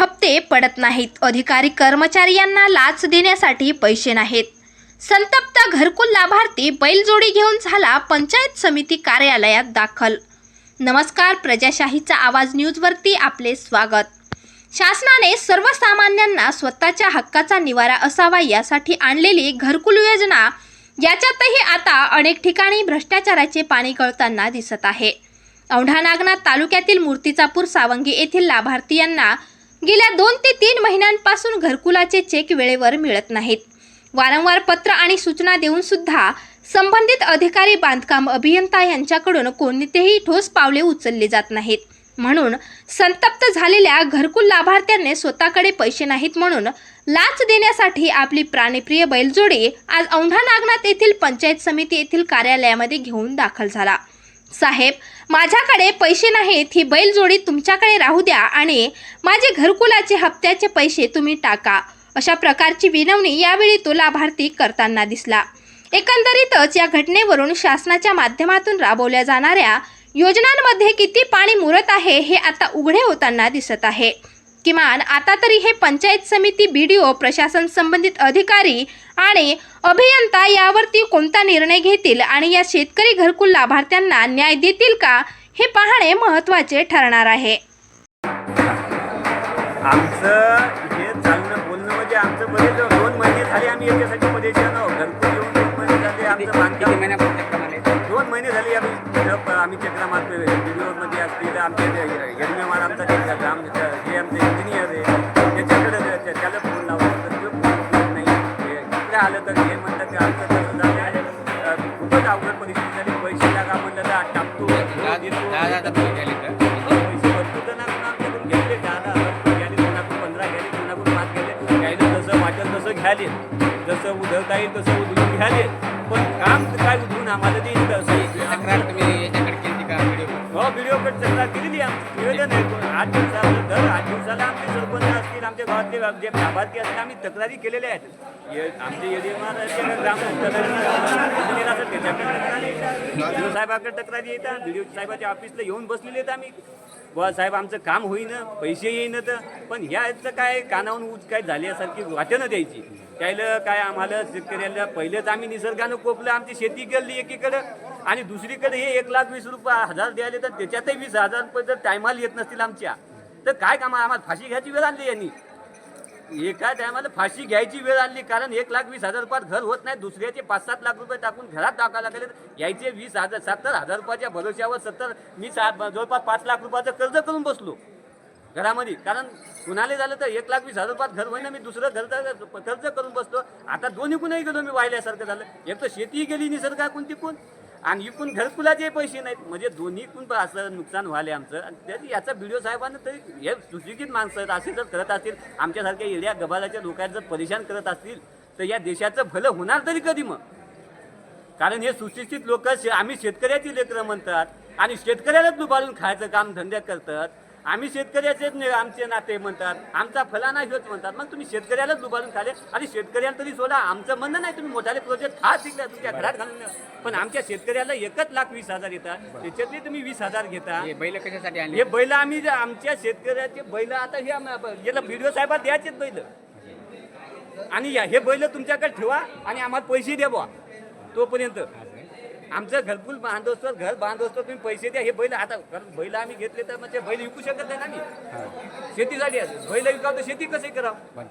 हप्ते पडत नाहीत. अधिकारी कर्मचारी यांना लाच देण्यासाठी पैसे नाहीत. संतप्त घरकुल लाभार्थी बैलजोडी घेऊन झाला पंचायत समिती कार्यालयात दाखल. नमस्कार प्रजाशाहीचा आवाज न्यूजवरती आपले स्वागत. शासनाने सर्वसामान्यांना स्वतःच्या हक्काचा निवारा असावा यासाठी आणलेली घरकुल योजना याच्यातही आता अनेक ठिकाणी भ्रष्टाचाराचे पाणी गळताना दिसत आहे. औंढा नागनाथ तालुक्यातील मूर्तिजापूर सावंगी येथील लाभार्थी यांना गेल्या दोन ते तीन महिन्यांपासून घरकुलाचे चेक वेळेवर मिळत नाहीत. वारंवार पत्र आणि सूचना देऊन सुद्धा संबंधित अधिकारी बांधकाम अभियंता यांच्याकडून कोणतेही ठोस पावले उचलली जात नाहीत. म्हणून संतप्त झालेल्या घरकुल लाभार्थ्यांनी स्वतःकडे पैसे नाहीत म्हणून लाच देण्यासाठी आपली प्राणीप्रिय बैलजोडी आज औंढा नागनाथ येथील पंचायत समिती येथील कार्यालयामध्ये घेऊन दाखल झाला. साहेब माझ्याकडे पैसे नाहीत ही बैलजोडी तुमच्याकडे राहू द्या आणि माझे घरकुलाचे हप्त्याचे पैसे तुम्ही टाका. अशा प्रकारची विनवणी यावेळी तो लाभार्थी करताना दिसला. एकंदरीतच या घटनेवरून शासनाच्या माध्यमातून राबवल्या जाणाऱ्या योजनांमध्ये किती पाणी मुरत आहे हे आता उघडे होताना दिसत आहे. किमान आता तरी हे पंचायत समिती बी डी ओ प्रशासन संबंधित अधिकारी आणि अभियंता यावरती कोणता निर्णय घेतील आणि या शेतकरी घरकुल लाभार्थ्यांना न्याय देतील का हे पाहणे महत्त्वाचे ठरणार आहे. आमचं हे चालणं बोलणं म्हणजे आमचं बरेच दोन महिने झाले आम्ही याच्यासाठी मध्ये घरकुल येऊन दोन महिने झाले आमचं बांधकाम दोन महिने झाले आम्ही आम्ही चक्रा मारतोय व्हिडिओमध्ये असतील आमचे यज्ञमार आमचा जे ग्राम जे आमचे इंजिनियर आहे त्याच्याकडे त्या- त्याला फोन लावला. तर तो फोन नाही. इकडे आलं तर हे म्हणतात की आमचं तसं झालं आहे. खूपच अवघड परिस्थिती झाली. पैसे लागा म्हणलं तर टाकतो देतो. पैसे भरपूर जणांकडून आमच्याकडून घेतले. दहा दहा हजार रुपये घ्याले कोणाकडून पंधरा घ्याले कोणाकडून पाच घ्याले घ्यायला जसं वाटेल तसं घ्याले. जसं उधळता येईल तसं उधळून घ्याले. पण काम काय उधळून आम्हाला ते पण आठ दिवसाला दर आठ दिवसाला आमचे सरपंच असतील आमच्या गावातले जे लाभार्थी असतील आम्ही तक्रारी केलेल्या आहेत. आमचे यजमान ग्राम इंजिनियर तक्रारी साहेबाकडे तक्रारी येतात डी साहेबाच्या ऑफिसला येऊन बसलेले आहेत आम्ही. बुवा साहेब आमचं काम होईना पैसे येईन तर. पण ह्याचं काय कानावून उच काय झाल्यासारखी वाटणं द्यायची. त्याला काय आम्हाला शेतकऱ्याला पहिलेच आम्ही निसर्गानं कोपलं आमची शेती गेली एकीकडं. आणि दुसरीकडे हे एक लाख वीस रुपये हजार द्यायले तर त्याच्यातही वीस हजार रुपये जर टायमाला येत नसतील आमच्या. तर काय कामा आम्हाला फाशी घ्यायची वेळ आणली यांनी. एका टायमाला फाशी घ्यायची वेळ आणली कारण एक लाख वीस हजार रुपयात घर होत नाही. दुसऱ्याचे पाच सात लाख रुपये टाकून घरात टाकायला लागले. तर यायचे वीस हजार सत्तर हजार रुपयाच्या भरोश्यावर सत्तर मी सात जवळपास पाच लाख रुपयाचं कर्ज करून बसलो घरामध्ये. कारण कुणाला झालं तर एक लाख वीस हजार रुपयात घर होईना मी दुसरं घर कर्ज करून बसतो आता दोन्ही कुणाही गेलो मी वाहिल्यासारखं झालं. एक तर शेतीही गेली निसर्गा कोणती कोण आणि इकून घरकुलाचे पैसे नाहीत म्हणजे दोन्ही पण असं नुकसान व्हाले आमचं. आणि तरी याचा व्हिडिओ साहेबांना तरी हे सुशिक्षित माणसं आहेत असे जर करत असतील आमच्यासारख्या एरिया गबालाच्या लोकांना जर परेशान करत असतील तर या देशाचं भलं होणार तरी कधी मग? कारण हे सुशिक्षित लोक आम्ही शेतकऱ्याची लेकरं म्हणतात आणि शेतकऱ्यालाच दुपारून खायचं काम धंदे करतात. आम्ही शेतकऱ्याचेच आमचे नाते म्हणतात आमचा फलाना ह्योच म्हणतात. मग तुम्ही शेतकऱ्यालाच दुबारून खाले. आणि शेतकऱ्याला तरी सोडा आमचं म्हणणं नाही तुम्ही मोठाले प्रोजेक्ट हा शिकला तुमच्या घरात घालून. पण आमच्या शेतकऱ्याला एकच लाख वीस हजार येतात. त्याच्यातले तुम्ही वीस हजार घेता. हे बैल कशासाठी आणले? हे बैल आम्ही आमच्या शेतकऱ्याचे बैल आता हे याला व्हिडिओ साहेबात द्यायचेच बैल. आणि या- हे बैल तुमच्याकडे ठेवा आणि आम्हाला पैसे द्या बुवा तोपर्यंत. आमचं घरकुल बांधवस्तो घर बांधवस्तो तुम्ही पैसे द्या हे बैल आता कारण बैल आम्ही घेतले तर म्हणजे बैल विकू शकत नाही ना आम्ही शेती झाली. बैल विकावं तर शेती कसे करावं.